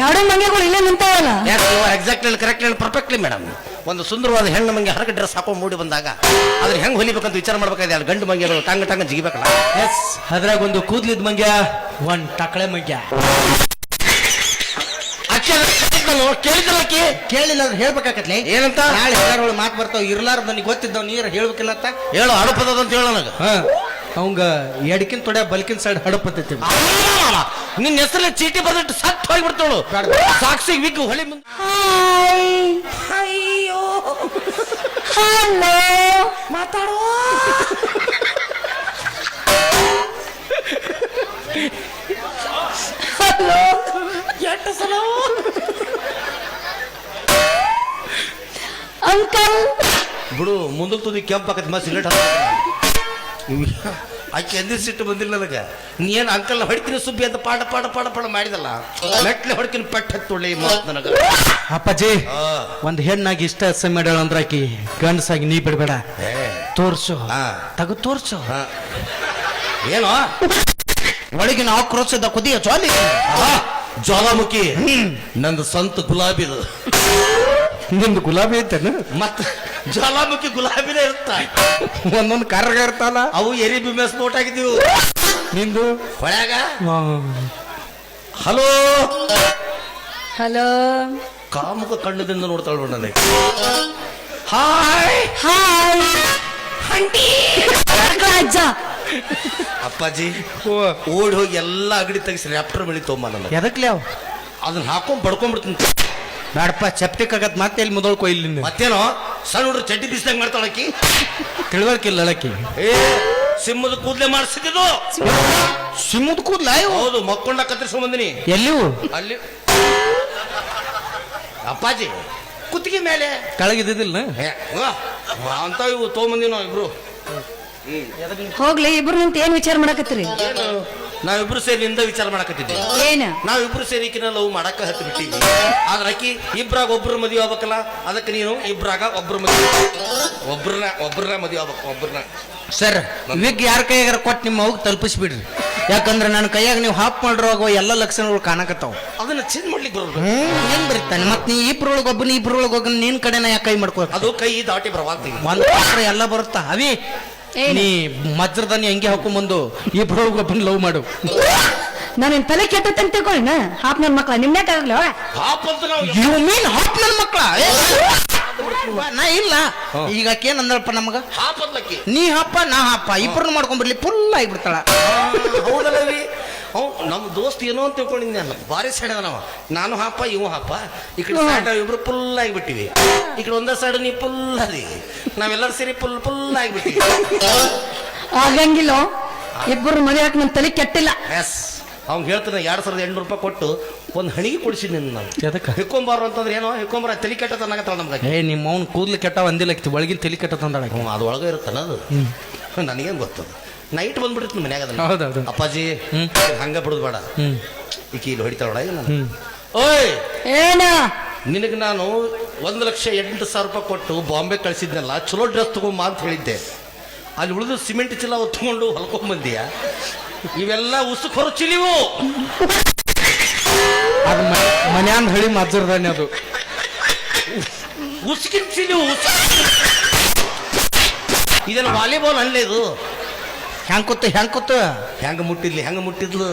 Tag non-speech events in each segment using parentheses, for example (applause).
ಎರಡು ಮಂಗೆಗಳು ಇಲ್ಲೇ ನಿಂತಾವಲ್ಲ? ಯಾಕೆ ಎಕ್ಸಾಕ್ಟ್ಲಿ ಕರೆಕ್ಟ್ಲಿ ಪರ್ಫೆಕ್ಟ್ಲಿ ಮೇಡಮ್ ಒಂದು ಸುಂದರವಾದ ಹೆಣ್ಣು ಮಂಗೆ ಹರಕ ಡ್ರೆಸ್ ಹಾಕೊಂಡು ಮೂಡಿ ಬಂದಾಗ ಅದ್ರ ಹೆಂಗ್ ಹೊಲಿಬೇಕಂತ ವಿಚಾರ ಮಾಡ್ಬೇಕಾದ ಅಲ್ಲಿ ಗಂಡು ಮಂಗೆ ಟಂಗ ಟಂಗ ಜಿಗಿಬೇಕಲ್ಲ. ಎಸ್ ಅದ್ರಾಗ ಒಂದು ಕೂದ್ಲಿದ್ ಮಂಗ್ಯ. ಒನ್ ಟಕಳೆ ಮಂಗ್ಯ ಕೇಳಿದ್ರಲ್ಲಕ್ಕಿ ಕೇಳಿಲ್ಲ ಅಂದ್ರೆ ಹೇಳ್ಬೇಕಾಕತ್ಲಿ? ಏನಂತ? ನಾಳೆ ಹೇಳೋಳು ಮಾತು ಬರ್ತಾವ ಇರ್ಲಾರ್ದ ನನಗೆ ಗೊತ್ತಿದ್ದವ್ ನೀರು ಹೇಳ್ಬೇಕಿಲ್ಲ ಅಂತ? ಹೇಳು ಅಡುಪದ ಅಂತ ಹೇಳ ನನಗೆ. ಹಾ. ಅವಂಗ ಎಡಕಿನ್ ತೊಡೆ ಬಲ್ಕಿನ್ ಸೈಡ್ ಹಡಪತ್ತೈತಿ. ನಿನ್ನ ಹೆಸರಲ್ಲಿ ಚೀಟಿ ಬರ್ದಿಟ್ಟು ಸತ್ ಹೋಗ್ಬಿಡ್ತಾಳು ಸಾಕ್ಷಿ ವಿಗ್ ಹೊಳಿ ಮುಂದೆ. ಹಾಯ್ ಅಯ್ಯೋ. ಹಲೋ. ಮಾತಾಡೋ. ಹಲೋ. ಎಷ್ಟು ಸಲ? ಅಂಕಲ್. ಬಿಡು ಮುಂದಕ್ಕೆ ತುದಿ ಕೆಂಪ್ ಆಕತಿ ಸಿಲೆಟ್ ಸಿಗರೇಟ್ ಆಕೆ ಎಂದಿನ ಸಿಟ್ಟು ಬಂದಿಲ್ಲ ನನಗೆ. ನೀ ಏನು ಅಂಕಲ್ ಹೊಡಿತೀನಿ ಸುಬ್ಬಿ ಅಂತ ಪಾಡ ಪಾಡ ಪಾಡ ಪಾಡ ಮಾಡಿದಲ್ಲ? ಮೆಟ್ಲೆ ಹೊಡ್ಕಿನ ಪೆಟ್ಟ ಹತ್ತೊಳ್ಳಿ ಮಾತು ನನಗೆ. ಅಪ್ಪಾಜಿ ಒಂದು ಹೆಣ್ಣಾಗಿ ಇಷ್ಟ ಸಮ ಮಾಡ್ಯಾಳ ಅಂದ್ರೆ ಆಕಿ ಗಂಡಸಾಗಿ ನೀ ಬಿಡಬೇಡ. ತೋರ್ಸು. ತಗು ತೋರ್ಸು. ಏನೋ? ಒಳಗಿನ ಆಕ್ರೋಶದ ಕುದಿಯ ಜ್ವಾಲಿ. ಜ್ವಾಲಾಮುಖಿ. ನಂದು ಸ್ವಂತ ಗುಲಾಬಿ ನಿಂದು ಗುಲಾಬಿ ಐತೇನು? ಮತ್ತ ಜ್ವಾಲಾಮುಖಿ ಗುಲಾಬಿನೇ ಇರುತ್ತ? ಒಂದೊಂದು ಕರ್ಗ ಇರ್ತಲ್ಲ ಅವು ಎರಿ ಬಿಮ್ಮೆ ಸ್ಫೋಟ್ ಆಗಿದ್ದೀವಿ ನಿಂದು? ಹೊಳ್ಯಾಗ? ಹಲೋ? ಹಲೋ. ಕಾಮುಕ ಕಣ್ಣದಿಂದ ನೋಡ್ತಾಳ ನೋಡ್ ನನಗೆ. ಹಾಯ್. ಹಾಯ್ ಅಜ್ಜ. ಅಪ್ಪಾಜಿ ಓ, ಓಡಿ ಹೋಗಿ ಎಲ್ಲ ಅಗಡಿ ತೆಗಿಸಿ ರ್ಯಾಪ್ಟರ್ ಬಳಿ ತೊಗೊಂಬ ನನಗೆ. ಎದಕ್ಲೆ ಅವ್? ಅದನ್ನ ಹಾಕೊಂಡ್ ಬಡ್ಕೊಂಡ್ಬಿಡ್ತೀನಿ. ಬೇಡಪ್ಪ ಚೆಪ್ಟಿಕ್ ಆಗತ್ ಮತ್ತೆ ಇಲ್ಲಿ ಮೊದಲ್ಕೊ ಇಲ್ಲಿ ಮತ್ತೇನೋ? ಸಣ್ಣ ಹುಡುಗ್ರು ಚಡ್ಡಿ ಮಾಡ್ತಾಳ ಮಾಡ್ತಾಳಕಿ ತಿಳುವಳಿಕಿಲ್ಲ ಅಳಕಿ ಏ ಸಿಂಹದ ಕೂದಲೆ ಮಾಡಿಸಿದ್ದು ಸಿಮ್ಮದ ಕೂದ್ಲ ಹೌದು ಮಕ್ಕೊಂಡ ಕತ್ತರಿಸ್ಕೊಂಡ್ ಬಂದಿನಿ. ಎಲ್ಲಿವು ಅಲ್ಲಿ. ಅಪ್ಪಾಜಿ ಕುತ್ತಿಗೆ ಮೇಲೆ. ಏ, ವಾ, ಅಂತ ಇವು ತೊಗೊಂಬಂದಿವಿ ನಾವು ಇಬ್ರು ಹೋಗ್ಲಿ ಇಬ್ರು ನಿಂತ ಏನ್ ವಿಚಾರ ಮಾಡಕತ್ತೀರಿ? ಏನು? ನಾವಿಬ್ರು ಸೇರಿ ನಿಂದ ವಿಚಾರ ಮಾಡಕತ್ತಿದ್ವಿ. ಏನ? ನಾವಿಬ್ರು ಸೇರಿ ಈಕಿನ ಲವ್ ಮಾಡಕ ಹತ್ತು ಬಿಟ್ಟಿದ್ವಿ ಆದ್ರೆ ಆಕಿ ಇಬ್ರಾಗ ಒಬ್ರು ಮದುವೆ ಆಗ್ಬೇಕಲ್ಲ ಅದಕ್ಕೆ ನೀನು ಇಬ್ರಾಗ ಒಬ್ರು ಮದುವೆ ಒಬ್ರನ್ನ ಒಬ್ರನ್ನ ಮದುವೆ ಆಗ್ಬೇಕು ಒಬ್ರನ್ನ. ಸರ್ ವಿಗ್ ಯಾರ ಕೈಯಾಗಾರ ಕೊಟ್ಟು ನಿಮ್ಮ ಅವ್ಗೆ ತಲುಪಿಸ್ಬಿಡ್ರಿ. ಯಾಕಂದ್ರೆ ನನ್ನ ಕೈಯಾಗ ನೀವು ಹಾಪ್ ಮಾಡಿರುವಾಗ ಎಲ್ಲ ಲಕ್ಷಣಗಳು ಕಾಣಕತ್ತಾವ. ಅದನ್ನ ಚೇಂಜ್ ಮಾಡ್ಲಿಕ್ಕೆ ಬರೋದು. ಏನ್ ಬರೀತಾನೆ? ಮತ್ತೆ ನೀ ಇಬ್ರೊಳಗೆ ಒಬ್ಬನ ಇಬ್ರೊಳಗೆ ಹೋಗ ನಿನ್ ಕಡೆನ ಯಾಕೆ ಕೈ ಮಾಡ್ಕೋ ಅದು ಕೈ ದಾಟಿ ಬರವಾಗ್ತೀವಿ ಒಂದು ಪಾತ್ರ ಎಲ್ಲ ಬರುತ್ತಾ? ಅವಿ? ನೀ ಮಜ್ರದನ್ನ ಹಂಗೆ ಹಾಕೊಂಬಂದು ಇಬ್ರೊಳಗೆ ಒಬ್ಬನ ಲವ್ ಮಾಡು. ನಾನು ತಲೆ ಕೆಟ್ಟ ತಿಳ್ಕೊಳ್ಳಿನ? ಹಾಪ್ ನನ್ನ ಮಕ್ಳ ಅಂತ ನಾವು ಯು ಮೀನ್ ಹಾಪ್ ನನ್ನ ಮಕ್ಕಳ ನಾ ಇಲ್ಲ. ಈಗ ಆಕೇನ್ ಅಂದಳಪ್ಪ ನಮಗ? ನೀ ಹಪ್ಪ ನಾ ಹಪ್ಪ. ಇಬ್ಬರನ್ನ ಮಾಡ್ಕೊಂಡ್ಬರ್ಲಿ ಫುಲ್ ಆಗಿಬಿಡ್ತಾಳ. ಅವ್ ನಮ್ಮ ದೋಸ್ತ್ ಏನೋ ಅಂತ ತಿಳ್ಕೊಂಡಿದ್ದೆ ಅಲ್ಲ. ಭಾರಿ ಸೈಡ್ ನಾವ ನಾನು ಹಾಪ ಇವು ಹಾಪ. ಈ ಕಡೆ ಸೈಡ್ ಇಬ್ರು ಫುಲ್ ಆಗಿಬಿಟ್ಟಿವಿ. ಈ ಕಡೆ ಒಂದೇ ಸೈಡ್ ನೀ ಫುಲ್ ಅದಿ ನಾವೆಲ್ಲರೂ ಸೇರಿ ಫುಲ್ ಫುಲ್ ಆಗಿಬಿಟ್ಟಿವಿ. ಆಗಂಗಿಲ್ಲ ಇಬ್ಬರು ಮದುವೆ ಹಾಕಿ ನನ್ನ ತಲೆ ಕೆಟ್ಟಿಲ್ಲ. ಎಸ್ ಅವ್ನು ಹೇಳ್ತಾನೆ ಎರಡು ಸಾವಿರದ ಎಂಟುನೂರು ರೂಪಾಯಿ ಕೊಟ್ಟು ಒಂದು ಹಣಿಗೆ ಕೊಡಿಸಿದ್ದೀನಿ ನಾನು ಎದಕ್ಕೆ? ಹಿಕ್ಕೊಂಬಾರು ಅಂತಂದ್ರೆ ಏನೋ ಹಿಕ್ಕೊಂಬಾರ ತಲೆ ಕೆಟ್ಟ ತನ್ನಾಗತ್ತಲ್ಲ ನಮ್ಗೆ ಏ ನಿಮ್ಮ ಅವ್ನು ಕೂದಲು ಕೆಟ್ಟ ಒಂದಿಲ್ಲ ಒಳಗಿನ ತಲೆ ಕೆಟ್ಟ ತಂದಾಳ ಹ್ಞೂ ಅದು ಒಳಗೆ ಇರುತ್ತಾನ ಅದು. ನನಗೇನು ಗೊತ್ತದು ನೈಟ್ ಬಂದ್ಬಿಟ್ಟಿತ್ತು ಮನ್ಯಾಗ ಅದನ್ನ ಹೌದೌದು. ಅಪ್ಪಾಜಿ. ಹಂಗ ಬಿಡುದು ಬೇಡ. ಈಕಿ ಇಲ್ಲಿ ಹೊಡಿತಾಳ ಓಯ್! ಏನ? ನಿನಗೆ ನಾನು ಒಂದು ಲಕ್ಷ ಎಂಟು ಸಾವಿರ ರೂಪಾಯಿ ಕೊಟ್ಟು ಬಾಂಬೆ ಕಳಿಸಿದ್ನಲ್ಲ ಚಲೋ ಡ್ರೆಸ್ ತಗೊಂಬ ಅಂತ ಹೇಳಿದ್ದೆ. ಅಲ್ಲಿ ಉಳಿದು ಸಿಮೆಂಟ್ ಚೀಲ ಹೊತ್ಕೊಂಡು ಹೊಲ್ಕೊಂಬಂದಿಯ ಇವೆಲ್ಲ ಉಸುಕ್ ಹೊರಚಿ ಚಿಲಿವು! ಅದು ಮನ್ಯಾನ್ ಹಳಿ ಮಜ್ಜರ್ದಾನೆ ಅದು. ಉಸುಕಿನ ಚಿಲಿವು ಉಸುಕ್. ಇದೆಲ್ಲ ವಾಲಿಬಾಲ್ ಅಲ್ಲೇ ಇದು. ಹೆಂಗ್ ಕೂತು ಹೆಂಗ್ ಕೂತು ಹೆಂಗ ಮುಟ್ಟಿದ್ಲಿ ಹೆಂಗ ಮುಟ್ಟಿದ್ಲು?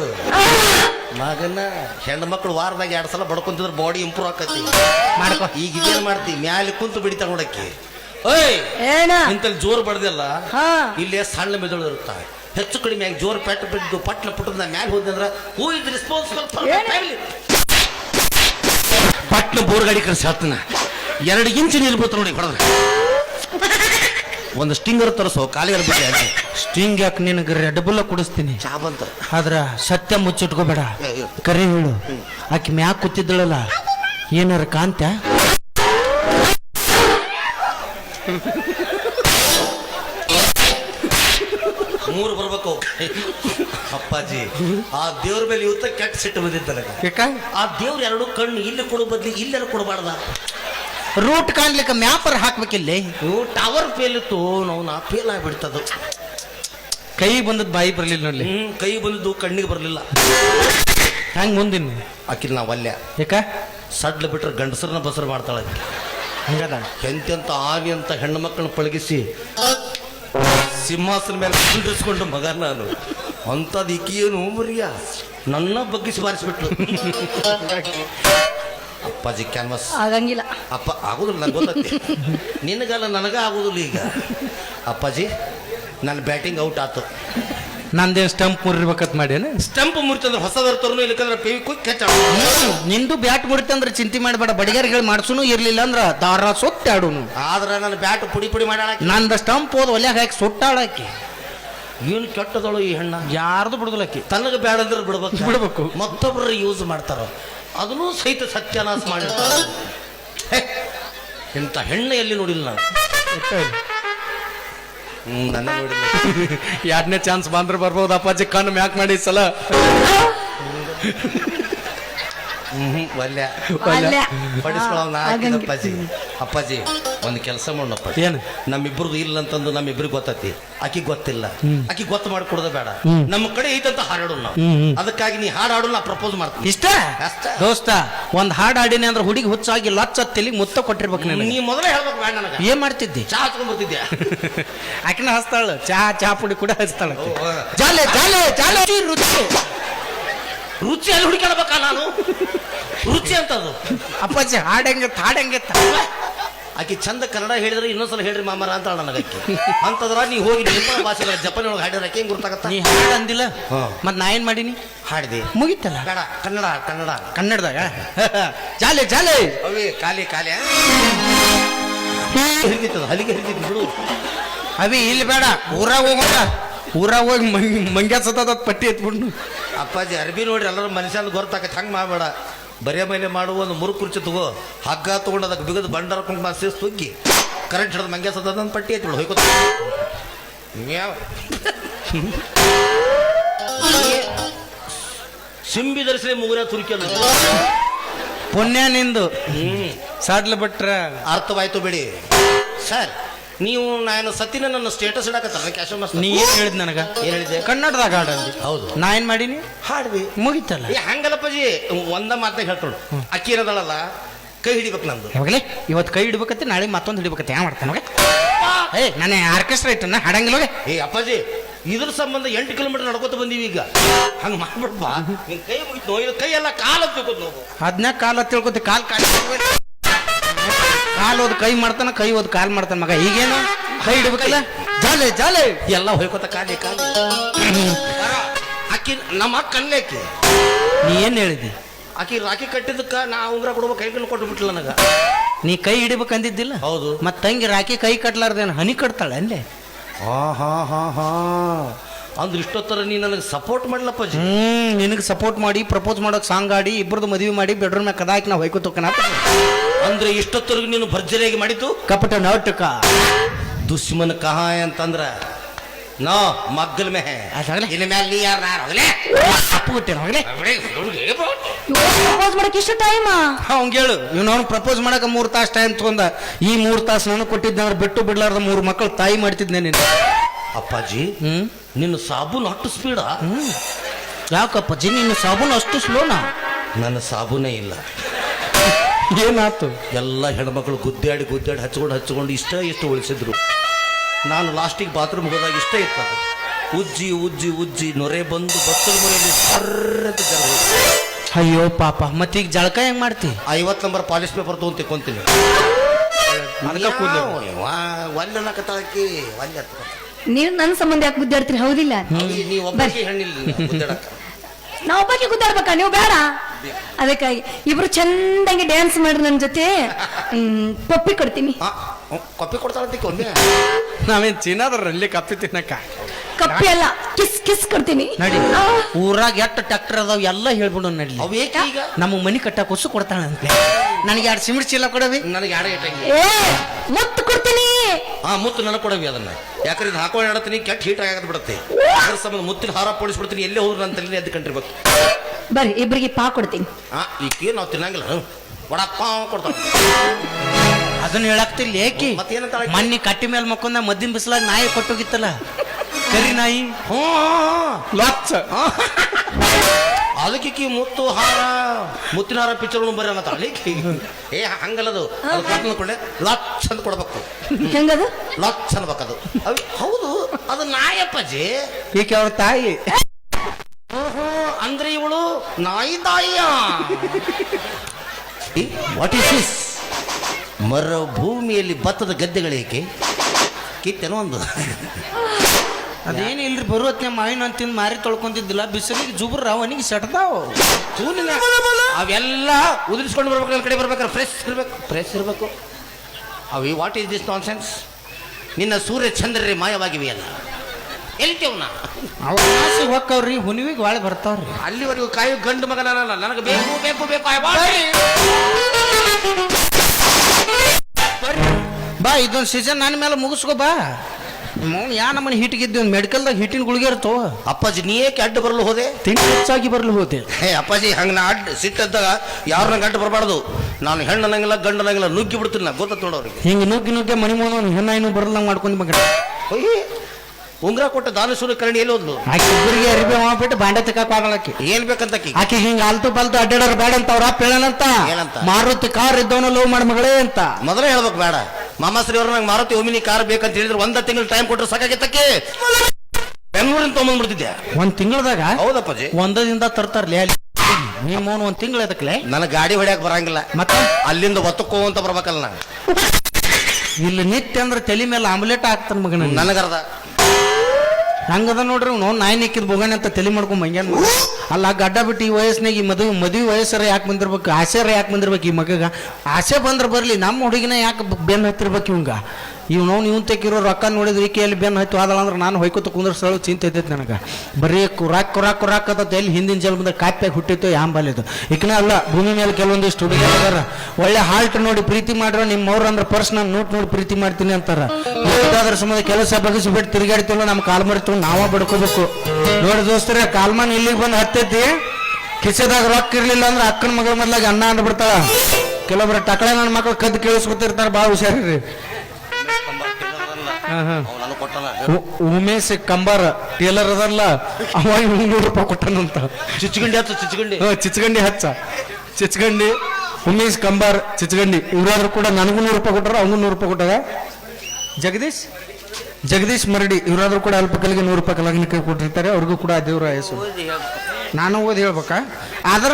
ಮಗನ ಹೆಣ್ಣು ಮಕ್ಕಳು ವಾರದಾಗ ಎರಡು ಸಲ ಬಡ್ಕೊಂತಿದ್ರೆ ಬಾಡಿ ಇಂಪ್ರೂವ್ ಆಕತಿ. ಮಾಡ್ಕೊ. ಈಗ ಇದೇನ್ ಮಾಡ್ತಿ? ಮ್ಯಾಲೆ ಕುಂತು ಬಿಡಿತಾ ನೋಡಕ್ಕೆ. ಓಯ್ ಏನ? ಇಂತಲ್ಲಿ ಜೋರು ಬಡ್ದಿಲ್ಲ? ಹಾ. ಇಲ್ಲೇ ಸಣ್ಣ ಮೆದುಳು ಇರುತ್ತವೆ ಹೆಚ್ಚು ಕಡಿಮೆ ಆಗಿ ಜೋರು ಪೆಟ್ಟು ಬಿದ್ದು ಪಟ್ಲ ಪುಟ್ಟದ ಮ್ಯಾಲೆ ಹೋದಂದ್ರ ಹೂ ಇದ್ ರೆಸ್ಪಾನ್ಸಿಬಲ್ ಫ್ಯಾಮಿಲಿ ಪಟ್ನ ಬೋರ್ ಗಾಡಿ ಕರೆಸಿ ಹೇಳ್ತಾನ ಎರಡು ಇಂಚು ನೀರು ಬೀಳ್ತ ನೋಡಿ ಹೊಡೆದ್ರೆ. ಒಂದು ಸ್ಟಿಂಗರ್ ತರಿಸೋ ಕಾಲಿಗೆ ಬಿಟ್ಟೆ ಅಂತ ಸ್ಟಿಂಗ್ ಯಾಕೆ ನಿನಗೆ ರೆಡ್ ಬುಲ್ಲ ಕುಡಿಸ್ತೀನಿ? ಚಾ ಬಂತ. ಆದ್ರ ಸತ್ಯ ಮುಚ್ಚಿಟ್ಕೋಬೇಡ. ಕರಿ ಹೇಳು. ಆಕೆ ಮ್ಯಾಕ್ ಕೂತಿದ್ದಳಲ್ಲ ಏನಾರ ಕಾಂತ್ಯ ಮೂರು ಬರ್ಬೇಕು. ಅಪ್ಪಾಜಿ ಆ ದೇವ್ರ ಮೇಲೆ ಇವತ್ತ ಕೆಟ್ಟ ಸಿಟ್ಟು ಬಂದಿದ್ದಲ್ಲ ನನಗೆ. ಯಾಕ? ಆ ದೇವ್ರ ಎರಡು ಕಣ್ಣು ಇಲ್ಲಿ ಕೊಡೋ ಬದ್ಲಿ ಇಲ್ಲೆಲ್ಲ ಕೊಡಬಾರ್ದ. ರೂಟ್ ಕಾಣ್ಲಿಕ್ಕೆ ಮ್ಯಾಪರ್ ಹಾಕ್ಬೇಕಿಲ್ಲಿ ನೀವು ಟವರ್ ಫೇಲ್ ಇತ್ತು ನಾವು ನಾ ಫೇಲ್ ಆಗಿಬಿಡ್ತದು. ಕೈ ಬಂದದ್ ಬಾಯಿ ಬರಲಿಲ್ಲ ನೋಡ್ಲಿ. ಹ್ಮ್ ಕೈ ಬಂದಿದ್ದು ಕಣ್ಣಿಗೆ ಬರಲಿಲ್ಲ. ಹಂಗ ಮುಂದಿನ? ಆಕಿಲ್ ನಾ ವಲ್ಯ ಯಾಕ? ಸಡ್ಲ ಬಿಟ್ರೆ ಗಂಡಸರನ್ನ ಬಸರು ಮಾಡ್ತಾಳೆ. ಆಕಿ. ಹಂಗದ? ಎಂತೆಂತ ಆವಿ ಅಂತ ಹೆಣ್ಣು ಮಕ್ಕಳನ್ನ ಪಳಗಿಸಿ ಸಿಂಹಾಸನ ಮೇಲೆ ಕುಂಡ್ರಿಸ್ಕೊಂಡು ಮಗ ನಾನು. ಅಂಥದ್ದು ಏನು ಮರಿಯ? ನನ್ನ ಬಗ್ಗಿಸಿ ಬಾರಿಸ್ಬಿಟ್ಲು (laughs) (laughs) ಅಪ್ಪಾಜಿ ಕ್ಯಾನ್ವಸ್ ಆಗಂಗಿಲ್ಲ. ಅಪ್ಪ ಆಗೋದಿಲ್ಲ ನಂಗೆ ಗೊತ್ತೈತಿ (laughs) ನಿನಗಲ್ಲ ನನಗೆ ಆಗೋದಿಲ್ಲ ಈಗ. ಅಪ್ಪಾಜಿ ನನ್ನ ಬ್ಯಾಟಿಂಗ್ ಔಟ್ ಆತು. ನಂದೇ ಸ್ಟಂಪ್ ಮುರಿಬೇಕಂತ ಮಾಡ್ಯಾನೆ? ಸ್ಟಂಪ್ ಮುರಿತಂದ್ರೆ ಹೊಸ ತರುನು ಇಲ್ಲಕಂದ್ರೆ ಪೇವಿ ಕುಯ್ ಕೆಚ್ಚ ನಿಂದು ಬ್ಯಾಟ್ ಮುರಿತಂದ್ರೆ ಚಿಂತೆ ಮಾಡಬೇಡ. ಬಡಿಗಾರಿಗಳು ಮಾಡ್ಸುನು ಇರಲಿಲ್ಲ ಅಂದ್ರೆ ದಾರ ಸೊತ್ತಾಡುನು ಆದ್ರೆ ನನ್ನ ಬ್ಯಾಟ್ ಪುಡಿ ಪುಡಿ ಮಾಡ್ಯಾಳ ನಂದು ಸ್ಟಂಪ್ ಹೋದ ಒಲೆ ಹಾಕಿ ಸೊಟ್ಟಾಳಾಕಿ. ಏನು ಕೆಟ್ಟದಳು ಈ ಹೆಣ್ಣ. ಯಾರ್ದು ಬಿಡುದಿಲ್ಲಕಿ ತನಗೆ ಬ್ಯಾಡ ಅಂದ್ರೆ ಬಿಡಬೇಕು. ಬಿಡ್ಬೇಕು. ಮತ್ತೊಬ್ಬರು ಯೂಸ್ ಮಾಡ್ತಾರ. ಅದನ್ನೂ ಸಹಿತ ಸತ್ಯನಾಶ ಹೇ, ಇಂಥ ಹೆಣ್ಣು ಎಲ್ಲಿ ನೋಡಿಲ್ಲ ನಾನು. ನನ್ನ ನೋಡಿಲ್ಲ ಎರಡನೇ ಚಾನ್ಸ್ ಬಂದ್ರೆ ಬರ್ಬೋದು ಅಪ್ಪಾಜಿ ಕಣ್ಣು ಮ್ಯಾಕ್ ಮಾಡಿ ಸಲ. ಹ್ಮ್ ಒಲ್ಲೆ ಅಲ್ಲ. ಪಡಿಸ್ಕೊಳ್ಳೋ ನಾ ಹಾಕಿದ ಅಪ್ಪಾಜಿ. ಅಪ್ಪಾಜಿ ಒಂದು ಕೆಲಸ ಮಾಡೋಣಪ್ಪ ಏನು? ನಮ್ಮಿಬ್ರದ್ದು ಇಲ್ಲ ಅಂತಂದು ನಮ್ಮಿಬ್ರಿಗೆ ಗೊತ್ತೈತಿ. ಆಕಿ ಗೊತ್ತಿಲ್ಲ. ಆಕಿ ಗೊತ್ತು ಮಾಡ್ಕೊಡೋದ ಬೇಡ. ನಮ್ಮ ಕಡೆ ಐತಂತ ಹಾಡಾಡು ನಾವು. ಅದಕ್ಕಾಗಿ ನೀ ಹಾಡಾಡು ನಾ ಪ್ರಪೋಸ್ ಮಾಡ್ತೀನಿ. ಇಷ್ಟ? ಅಷ್ಟ. ದೋಸ್ತ ಒಂದ್ ಹಾಡ್ ಆಡಿನಿ ಅಂದ್ರೆ ಹುಡುಗಿ ಹುಚ್ಚಾಗಿ ಲಚ್ಚ ತಲಿ ಮುತ್ತ ಕೊಟ್ಟಿರ್ಬೇಕು ನೀ ನನಗೆ ಮೊದಲೇ ಹೇಳ್ಬೇಕು ಬೇಡ ನನಗೆ. ಏನ್ ಮಾಡ್ತಿದ್ದಿ? (laughs) ಚಹಾ ಹಚ್ಕೊಂಡ್ ಬರ್ತಿದ್ಯಾ? ಆಕಿನ ಹಸ್ತಾಳು ಚಾ ಚಾ ಪುಡಿ ಕೂಡ. ಓ, ಜಾಲೆ ಜಾಲೆ ಜಾಲೆ. ರುಚಿ. ರುಚಿ ಅಲ್ಲಿ ಹುಡುಕಾಡ್ಬೇಕಾ ನಾನು? ರುಚಿ ಅಂತದು ಅಪ್ಪಾಜಿ ಹಾಡಂಗಿತ್ತ ಹಾಡಂಗಿತ್ತ ಆಕೆ ಚಂದ ಕನ್ನಡ ಹೇಳಿದ್ರೆ ಇನ್ನೊಂದ್ಸಲ ಹೇಳ್ರಿ ಮಾಮರ ಅಂತ ನನಗೆ ಆಕಿ. ಅಂತದ್ರ ನೀ ಹೋಗಿ ನಿಮ್ಮ ಭಾಷೆ ಜಪಾನಿ ಒಳಗೆ ಹಾಡಿದ್ರೆ ಆಕೆ ಹೆಂಗ್ ಗೊತ್ತಾಗತ್ತ ನೀ ಹಾಡು ಅಂದಿಲ್ಲ. ಮತ್ ನಾ ಏನ್ ಮಾಡೀನಿ? ಹಾಡಿದೆ. ಮುಗಿತಲ್ಲ? ಬೇಡ ಕನ್ನಡ ಕನ್ನಡ ಕನ್ನಡದಾಗ? ಜಾಲೆ ಜಾಲೆ! ಅವೇ ಖಾಲಿ ಖಾಲಿ ಹಿರಿದಿತ್ತದ ಹಲಿಗೆ ಬಿಡು. ಅವಿ ಇಲ್ಲಿ ಬೇಡ. ಊರಾಗ ಹೋಗ ಊರಾಗ ಹೋಗಿ ಮಂಗ್ಯ ಸತದ ಪಟ್ಟಿ ಎತ್ಬಿಡ್ನು. ಅಪ್ಪಾಜಿ ಅರ್ಬಿ ನೋಡ್ರಿ ಎಲ್ಲರೂ ಮನುಷ್ಯನ ಗೊರ್ತಾಕ ಹಂಗೆ ಮಾಡಬೇಡ. ಬರೆಯ ಮೇಲೆ ಮಾಡುವ ಒಂದು ಮುರು ಕುರ್ಚಿ ತಗೋ. ಹಗ್ಗ ತೊಗೊಂಡು ಅದಕ್ಕೆ ಬಿಗದು ಬಂಡಾರ ಕೊಂಡು ಮಾಸಿ ಸುಗ್ಗಿ. ಕರೆಂಟ್ ಹಿಡಿದು ಮಂಗ್ಯ ಸತ್ತದ ಪಟ್ಟಿ ಐತಿ ಬಿಡು ಮ್ಯಾವ್. ಸಿಂಬಿ ದರ್ಶನ ಮುಗುರ ತುರ್ಕಿಯಲ್ಲ ಪುಣ್ಯ ನಿಂದು. ಸಾಡ್ಲ ಬಿಟ್ರ ಅರ್ಥವಾಯ್ತು ಬಿಡಿ. ಸರ್ ನೀವು ನಾನು ಸತ್ತಿನ ನನ್ನ ಸ್ಟೇಟಸ್ ಇಡಕತ್ತಾರ ಕ್ಯಾಶ್ ನೀ ಏನು ಹೇಳಿದ್ ನನಗ? ಏನ್ ಹೇಳಿದೆ ಕನ್ನಡದಾಗ ಹಾಡು ಅಂದಿ ಹೌದು. ನಾ ಏನ್ ಮಾಡೀನಿ? ಹಾಡ್ವಿ. ಮುಗಿತಲ್ಲ? ಏ ಹಂಗಲ್ಲಪ್ಪಾಜಿ ಒಂದ ಮಾತಾಗ ಹೇಳ್ಕೊಂಡು ಅಕ್ಕಿ ಇರೋದಳಲ್ಲ ಕೈ ಹಿಡಿಬೇಕು ನಂದು. ಯಾವಾಗಲೇ ಇವತ್ತು ಕೈ ಹಿಡ್ಬೇಕತ್ತೆ ನಾಳೆ ಮತ್ತೊಂದು ಹಿಡಿಬೇಕತ್ತೆ. ಯಾವ ಮಾಡ್ತಾನೆ ಹೋಗೆ ಏ ನಾನೇ ಆರ್ಕೆಸ್ಟ್ರಾ ಇಟ್ಟನ ಹಾಡಂಗಿಲ್ಲ ಹೋಗೆ ಏ ಅಪ್ಪಾಜಿ ಇದ್ರ ಸಂಬಂಧ ಎಂಟು ಕಿಲೋಮೀಟರ್ ನಡ್ಕೋತ ಬಂದೀವಿ ಈಗ. ಹಂಗ ಮಾಡ್ಬಿಡ್ಪ. ನಿನ್ ಕೈ ಮುಗಿತು ಕೈ ಎಲ್ಲ ಕಾಲ ತಿಳ್ಕೊತ ನೋವು. ಅದನ್ನ ಕಾಲ ತಿಳ್ಕೊತಿ ಕಾಲ್ ಕಾಲ್. ಕಾಲ್ ಓದ್ ಕೈ ಮಾಡ್ತಾನ ಕೈ ಓದ್ ಕಾಲ್ ಮಾಡ್ತಾನ ಮಗ. ಈಗೇನು? ಕೈ ಇಡ್ಬೇಕಲ್ಲ ಜಾಲೆ ಜಾಲೆ. ಎಲ್ಲ ಹೋಯ್ಕೋತ ಕಾಲಿ ಕಾಲಿ. ಅಕ್ಕಿ ನಮ್ಮ ಅಕ್ಕ. ನೀ ಏನ್ ಹೇಳಿದಿ? ಆಕಿ ರಾಖಿ ಕಟ್ಟಿದ್ದಕ್ಕ ನಾ ಉಂಗ್ರ ಕೊಡ್ಬೇಕು ಕೈ ಕಣ್ಣು ಕೊಟ್ಟು ಬಿಟ್ಲ ನನಗ. ನೀ ಕೈ ಹಿಡಿಬೇಕಂದಿದ್ದಿಲ್ಲ? ಹೌದು. ಮತ್ ತಂಗಿ ರಾಕಿ ಕೈ ಕಟ್ಲಾರ್ದೇನು ಹನಿ ಕಟ್ತಾಳೆ ಅಲ್ಲೇ? ಹಾ ಹಾ ಹಾ ಹಾ. ಅಂದ್ರೆ ಇಷ್ಟೊತ್ತರ ನೀ ನನಗೆ ಸಪೋರ್ಟ್ ಮಾಡಲಪ್ಪ ಹ್ಮ್ ನಿನಗೆ ಸಪೋರ್ಟ್ ಮಾಡಿ ಪ್ರಪೋಸ್ ಮಾಡೋಕೆ ಸಾಂಗ್ ಆಡಿ ಇಬ್ಬರದು ಮದುವೆ ಮಾಡಿ ಬೆಡ್ರೂಮ್ ಮ್ಯಾಗ ಕದಾಕಿ ನಾವು ಹೊಯ್ಕೋತಕ್ಕನ ಅಂದ್ರೆ ಇಷ್ಟೊತ್ತರೆಗೂ ನೀನು ಭರ್ಜರಿಯಾಗಿ ಮಾಡಿದ್ದು? ಕಪಟ ನಾಟಕ. ದುಶ್ಮನ್ ಕಹಾಯ ಅಂತಂದ್ರ ನಾ ಮಗ್ಗಲ್ ಮೇಹೆ. ಅದಾಗಲೇ? ಇನ್ ನೀ ಯಾರು ಯಾರು ಹೋಗ್ಲೇ. ಅಪ್ಪು ಹುಟ್ಟೇನ ಹೋಗ್ಲಿ. ಪ್ರಪೋಸ್ ಮಾಡಕ್ ಇಷ್ಟು ಟೈಮ್ ಅವ್ನ್ ಹೇಳು ಇವ್ನವ್ನು ಪ್ರಪೋಸ್ ಮಾಡಕ್ಕೆ ಮೂರ್ ತಾಸು ಟೈಮ್ ತಗೊಂಡ. ಈ ಮೂರು ತಾಸು ನಾನು ಕೊಟ್ಟಿದ್ದಂದ್ರೆ ಬಿಟ್ಟು ಬಿಡ್ಲಾರ್ದ ಮೂರು ಮಕ್ಕಳು ತಾಯಿ ಮಾಡ್ತಿದ್ನೆ ನೀನು. ಅಪ್ಪಾಜಿ ನಿನ್ನ ಸಾಬೂನ್ ಅಷ್ಟು ಸ್ಪೀಡ ಯಾಕಪ್ಪಾಜಿ ನಿನ್ನ ಸಾಬೂನು ಅಷ್ಟು ಸ್ಲೋನಾ ನನ್ನ ಸಾಬೂನೇ ಇಲ್ಲ. ಏನಾಯ್ತು? ಎಲ್ಲ ಹೆಣ್ಮಕ್ಳು ಗುದ್ದಾಡಿ ಗುದ್ದಾಡಿ ಹಚ್ಕೊಂಡು ಹಚ್ಕೊಂಡು ಇಷ್ಟ ಇಷ್ಟು ಉಳಿಸಿದ್ರು. ನಾನು ಲಾಸ್ಟಿಗೆ ಬಾತ್ರೂಮ್ ಹೋದಾಗ ಇಷ್ಟ ಇತ್ತು ಉಜ್ಜಿ ಉಜ್ಜಿ ಉಜ್ಜಿ ನೊರೆ ಬಂದು ಬತ್ತದ ಮೊರೆಯಲ್ಲಿ. ಅಯ್ಯೋ ಪಾಪ ಮತ್ತೀಗ ಜಳಕ ಹೆಂಗ್ ಮಾಡ್ತಿ? ಐವತ್ತು ನಂಬರ್ ಪಾಲಿಶ್ ಪೇಪರ್ ತಗೊಂಡ್ ತಿಕ್ಕೊಂತೀನಿ. ಕೂದ್ಲು. ಒಲ್ಲೆನಕತ್ತಾಕಿ ಒಲ್ಲೆ ನೀವು ನನ್ನ ಸಂಬಂಧ ಯಾಕೆ ಗುದ್ದಾಡ್ತೀರಿ? ಹೌದಿಲ್ಲ. ನೀವು ಹೆಣ್ಣಿಲ್ಲ ಗುದ್ದಾಡಕ್ಕ. ನಾವು ಒಬ್ಬಕ್ಕೆ ಗುದ್ದಾಡ್ಬೇಕಾ ನೀವು ಬೇಡ. ಅದಕ್ಕಾಗಿ ಇಬ್ರು ಚಂದಂಗೆ ಡ್ಯಾನ್ಸ್ ಮಾಡ್ರಿ ನನ್ನ ಜೊತೆ. ಹ್ಮ್, ಪಪ್ಪಿ ಕೊಡ್ತೀನಿ. ಆ, ಹ್ಮ್, ಕಾಪಿ ಕೊಡ್ತಾಳಂತ ಒಮ್ಮೆ ನಾವೇನ್ ಚೀನಾದ್ರಲ್ಲಿ ಕಪ್ಪಿ ತಿನ್ನಕ ಕಪ್ಪಿ ಅಲ್ಲ ಕಿಸ್ ಕಿಸ್ ಕೊಡ್ತೀನಿ. ನಡಿ. ಆ, ಊರಾಗ ಎಷ್ಟು ಟ್ರ್ಯಾಕ್ಟರ್ ಅದಾವ ಎಲ್ಲ ಹೇಳ್ಬಿಡು ನಡಿ. ಅವು ಏಕೆ ಈಗ? ನಮ್ಮ ಮನಿ ಕಟ್ಟಕ್ ಹೊಸು ಕೊಡ್ತಾಳಂತೆ. ನನಗೆ ಎರಡು ಸಿಮೆಂಟ್ ಚೀಲ ಕೊಡವಿ? ನನಗೆ ಎರಡು ಇಟ್ಟಂಗಿ ಏ ಮುತ್ತು ಕೊಡ್ತೀನಿ. ಹಾ ಮುತ್ತು ನನಗೆ ಕೊಡವಿ ಅದನ್ನ. ಯಾಕಂದ್ರೆ ಇದು ಹಾಕೊಂಡು ಆಡತ್ತೀನಿ ಕೆಟ್ಟ ಹೀಟ್ ಆಗದ್ ಬಿಡುತ್ತೆ. ಅದ್ರ ಸಂಬಂಧ ಮುತ್ತಿನ ಹಾರ ಪೋಡಿಸ್ಬಿಡ್ತೀನಿ ಎಲ್ಲೇ ಹೋದ್ರು ಅಂತ ತಲೆ ಎದ್ದು ಕಂಡಿರ್ಬೇಕು. ಬರ್ರಿ ಇಬ್ಬರಿಗೆ ಪಾ ಕೊಡ್ತೀನಿ. ಆ ಈಗ ನಾವು ತಿನ್ನಂಗಿಲ್ಲ ಒಡಪ್ಪ ಕೊಡ್ತಾನೆ ಅದನ್ನ ಹೇಳಾಕ್ತಿಲ್ಲ ಏಕೆ. ಮತ್ತೇನಂತ? ಮನ್ನಿ ಕಟ್ಟಿ ಮೇಲೆ ಮಕ್ಕೊಂದ ಮದ್ದಿನ ಬಿಸಿಲಾಗ ನಾಯಿ ಕೊಟ್ಟೋಗಿತ್ತಲ್ಲ. ಕರಿ ನಾಯಿ. ಹ್ಞೂ ಲೊಚ್ಚ. ಅದಕ್ಕೆ ಕಿ ಮುತ್ತು ಹಾರ ಮುತ್ತಿನ ಹಾರ ಪಿಕ್ಚರ್ ಬರ ಏ ಹಂಗಲ್ಲದು. ಅದು ಕೊಟ್ಟು ಕೊಂಡೆ ಲಕ್ಷ ಅಂತ ಕೊಡ್ಬೇಕು. ಹೆಂಗದು? ಲಕ್ಷ ಅನ್ಬೇಕದು ಅವ್- ಹೌದು ಅದು ನಾಯಪ್ಪಾಜಿ. ಈಕೆ ಅವ್ರ ತಾಯಿ. ಓಹೋ ಅಂದ್ರೆ ಇವಳು ನಾಯಿ ತಾಯಿಯ. ವಾಟ್ ಇಸ್ ದಿಸ್ ಮರುಭೂಮಿಯಲ್ಲಿ ಭತ್ತದ ಗದ್ದೆಗಳೇಕೆ? ಕಿತ್ತೇನೋ ಒಂದು. ಅದೇನು ಇಲ್ರಿ ಬರುವತ್ತೆ ಮಾವಿನ ತಿಂದು ಮಾರಿ ತೊಳ್ಕೊಂತಿದ್ದಿಲ್ಲ ಬಿಸಿಲಿಗೆ ಜುಬ್ರ ಅವನಿಗೆ ಸೆಟ್ದಾವು. ಅವೆಲ್ಲ ಉದುರಿಸ್ಕೊಂಡು ಬರ್ಬೇಕು ಕಡೆ ಬರ್ಬೇಕಾರೆ ಫ್ರೆಶ್ ಇರ್ಬೇಕು. ಫ್ರೆಶ್ ಇರಬೇಕು. ಅವಿ what is this nonsense ನಿನ್ನ ಸೂರ್ಯ ಚಂದ್ರರಿ ಮಾಯವಾಗಿವೆ ಅಲ್ಲ. ಎಲ್ತೇವನ ಆಸೆ ಹೊಕ್ಕವ್ರಿ ಹುನಿವಿಗೆ ಬಾಳೆ ಬರ್ತಾವ್ರಿ. ಅಲ್ಲಿವರೆಗೂ ಕಾಯು ಗಂಡು ಮಗನಲ್ಲ ನನಗೆ ಬೇಕು ಬೇಕು ಬೇಕು. ಬಾ ಇದೊಂದು ಸೀಸನ್ ನನ್ನ ಮೇಲೆ ಮುಗಿಸ್ಕೋ ಬಾ. ಮೌನ್ ಯಾ ನಮ್ಮನೆ ಹಿಟ್ಟಿಗಿದ್ದಿ ಒಂದು ಮೆಡಿಕಲ್ದಾಗ ಹಿಟ್ಟಿನ ಗುಳಿಗೆ ಇರ್ತವ? ಅಪ್ಪಾಜಿ ನೀ ಏಕೆ ಅಡ್ಡ ಬರಲು ಹೋದೆ? ತಿಂಡಿ ಹೆಚ್ಚಾಗಿ ಬರಲು ಹೋದೆ. ಹೇ ಅಪ್ಪಾಜಿ ಹಂಗೆ ನಾ ಅಡ್ಡ ಸಿಟ್ಟದ್ದಾಗ ಯಾರು ನಂಗೆ ಅಡ್ಡ ಬರಬಾರ್ದು. ನಾನು ಹೆಣ್ಣು ಅನ್ನಂಗಿಲ್ಲ ಗಂಡು ಅನ್ನಂಗಿಲ್ಲ ನುಗ್ಗಿ ಬಿಡ್ತೀನಿ ನಾ ಗೊತ್ತ ನೋಡೋರಿಗೆ ಹಿಂಗೆ ನುಗ್ಗಿ ನುಗ್ಗೆ ಮನಿ ಮುಂದೆ ಹೆಣ್ಣ ಏನು ಬರಲ್ಲ ಮಾಡ್ಕೊಂಡು ಮಗ ಉಂಗ್ರ ಕೊಟ್ಟ ದಾನಸೂರ ಕರಣಿ ಎಲ್ಲಿ ಹೋದ್ಲು? ಆಕೆ ಇಬ್ಬರಿಗೆ ಅರಿಬಿ ಮಾಡ್ಬಿಟ್ಟು ಬಾಂಡೆ ತಕ್ಕ ಆಕಿ. ಏನ್ ಬೇಕಂತ ಆಕಿ ಆಕೆ ಹಿಂಗ ಅಲ್ತು ಬಲ್ತು ಅಡ್ಡಾಡೋರು ಬೇಡ ಅಂತ ಅವ್ರ ಅಪ್ಪ ಹೇಳಂತ? ಮಾರುತಿ ಕಾರ್ ಇದ್ದವನ ಲವ್ ಮಾಡ ಮಗಳೇ ಅಂತ. ಮೊದಲೇ ಹೇಳ್ಬೇಕು ಬೇಡ. ಮಾಮಾಶ್ರೀ ಅವ್ರು ನಂಗೆ ಮಾರುತಿ ಓಮಿನಿ ಕಾರ್ ಬೇಕಂತ ಹೇಳಿದ್ರೆ ಒಂದ ತಿಂಗಳು ಟೈಮ್ ಕೊಟ್ಟರೆ ಸಾಕಾಗಿತ್ತಕ್ಕೆ ಬೆಂಗಳೂರಿನ ತೊಗೊಂಡ್ಬಿಡ್ತಿದ್ದೆ ಒಂದ್ ತಿಂಗಳದಾಗ? ಹೌದಪ್ಪಾಜಿ. ಒಂದದಿಂದ ತರ್ತಾರಲ್ಲ ಅಲ್ಲಿ. ನಿಮ್ಮ ಒಂದು ತಿಂಗಳ ಅದಕ್ಕೆ ನನಗೆ ಗಾಡಿ ಹೊಡ್ಯಾಕ್ ಬರಂಗಿಲ್ಲ. ಮತ್ತೆ? ಅಲ್ಲಿಂದ ಒತ್ತಕ್ಕೋ ಅಂತ ಬರ್ಬೇಕಲ್ಲ ನಾ ಇಲ್ಲಿ ನಿತ್ಯ ಅಂದ್ರೆ ತಲೆ ಮೇಲೆ ಆಮ್ಲೆಟ್ ಹಾಕ್ತಾನ ಮಗನ ನನಗರ್ಧ ಹಂಗದ ನೋಡ್ರಿ ನೋ ನಾಯಿ ನಿಕ್ಕಿದ ಬೋಗಣೆ ಅಂತ ತಲೆ ಮಾಡ್ಕೊಂಡ್ ಮಂಗ್ಯಾನ್ ಅಲ್ಲ ಗಡ್ಡ ಬಿಟ್ಟು ಈ ವಯಸ್ಸಿನಾಗ ಈ ಮದುವೆ ಮದುವೆ ವಯಸ್ಸರ ಯಾಕೆ ಬಂದಿರ್ಬೇಕು? ಆಸೆರ ಯಾಕೆ ಬಂದಿರ್ಬೇಕು ಈ ಮಗಗ? ಆಸೆ ಬಂದ್ರೆ ಬರ್ಲಿ, ನಮ್ಮ ಹುಡುಗಿನ ಯಾಕೆ ಬೆನ್ನು ಹತ್ತಿರ್ಬೇಕು ಇವಂಗ? ಇವ್ ನೋವು ಇವ್ನು ತೆಗಿರೋ ರೊಕ್ಕ ನೋಡಿದ್ರೆ ಈಕೆಯಲ್ಲಿ ಬೆನ್ನು ಹೋಯ್ತು ಆದಲ್ಲ ಅಂದ್ರೆ ನಾನು ಹೊಯ್ಕೋತ ಕುಂದ್ರ ಸ್ಥಳ ಚಿಂತೆ ಇದ್ದೈತೆ ನನಗೆ. ಬರೀ ಕುರಾಕ್ ಕುರಾಕ್ ಕುರಾಕ್ ಅಂತ ಎಲ್ಲಿ ಹಿಂದಿನ ಜನ್ಮದ ಕಾಪ್ಯಾಗ ಹುಟ್ಟಿತ್ತು ಯಾಂಬಾಲಿದು ಈಕನ ಅಲ್ಲ, ಭೂಮಿ ಮೇಲೆ ಕೆಲವೊಂದಿಷ್ಟು ಹುಡುಗರ ಒಳ್ಳೆ ಹಾಲ್ಟ್ ನೋಡಿ ಪ್ರೀತಿ ಮಾಡ್ರ ನಿಮ್ಮವ್ರು ಅಂದ್ರೆ ಪರ್ಸ್ ನೋಟ್ ನೋಡಿ ಪ್ರೀತಿ ಮಾಡ್ತೀನಿ ಅಂತಾರ. ಅದ್ರ ಸಂಬಂಧ ಕೆಲಸ ಬಗ್ಗಿಸಿ ಬಿಟ್ಟು ತಿರುಗಾಡ್ತಿಲ್ಲ ನಮ್ಮ ಕಾಲ್ಮರಿ ತಗೊಂಡು ನಾವ ಬಡ್ಕೋಬೇಕು. ನೋಡಿ ದೋಸ್ತರೇ, ಕಾಲ್ಮಾನ್ ಇಲ್ಲಿಗೆ ಬಂದು ಹತ್ತೈತಿ. ಕಿಸೆದಾಗ ರೊಕ್ಕ ಇರ್ಲಿಲ್ಲ ಅಂದ್ರೆ ಅಕ್ಕನ ಮಗಳ ಮೊದ್ಲಾಗ ಅನ್ನ ಅಂದ್ಬಿಡ್ತಾಳ. ಕೆಲವೊಬ್ರು ಟಕಳೆ ನನ್ನ ಮಕ್ಳು ಕದ್ದು ಕೇಳಿಸ್ಕೊತಿರ್ತಾರ ಭಾಳ ಹುಷಾರಿರಿ. ಹಾ ಹಾ. ನಾನು ಕೊಟ್ಟನ ಉ- ಉಮೇಶ್ ಕಂಬಾರ ಟೇಲರ್ ಅದಲ್ಲ ಅವ ಮುನ್ನೂರು ರೂಪಾಯಿ ಕೊಟ್ಟನಂತ. ಚುಚ್ಚುಗುಂಡಿ ಹತ್ತು ಚುಚ್ಚುಗುಂಡಿ. ಹ, ಚಿಚ್ಚಗಂಡಿ ಹಚ್ಚ. ಚಿಚ್ಚಗಂಡಿ ಉಮೇಶ್ ಕಂಬಾರ್ ಚಿಚ್ಚಗಂಡಿ ಇವರಾದ್ರೂ ಕೂಡ ನನಗೂ ನೂರು ರೂಪಾಯಿ ಕೊಟ್ಟಾರ ಅವನು ನೂರು ರೂಪಾಯಿ ಕೊಟ್ಟಾರ ಜಗದೀಶ್? ಜಗದೀಶ್ ಮರಡಿ ಇವರಾದ್ರೂ ಕೂಡ ಅಲ್ಪ ಕಲಿಗೆ ನೂರು ರೂಪಾಯಿ ಕಲಾಗನಿಕೆ ಕೊಟ್ಟಿರ್ತಾರೆ ಅವ್ರಿಗೂ ಕೂಡ ದೇವರ ಹೆಸರು ನಾನು ಓದಿ ಹೇಳ್ಬೇಕಾ? ಆಧಾರ್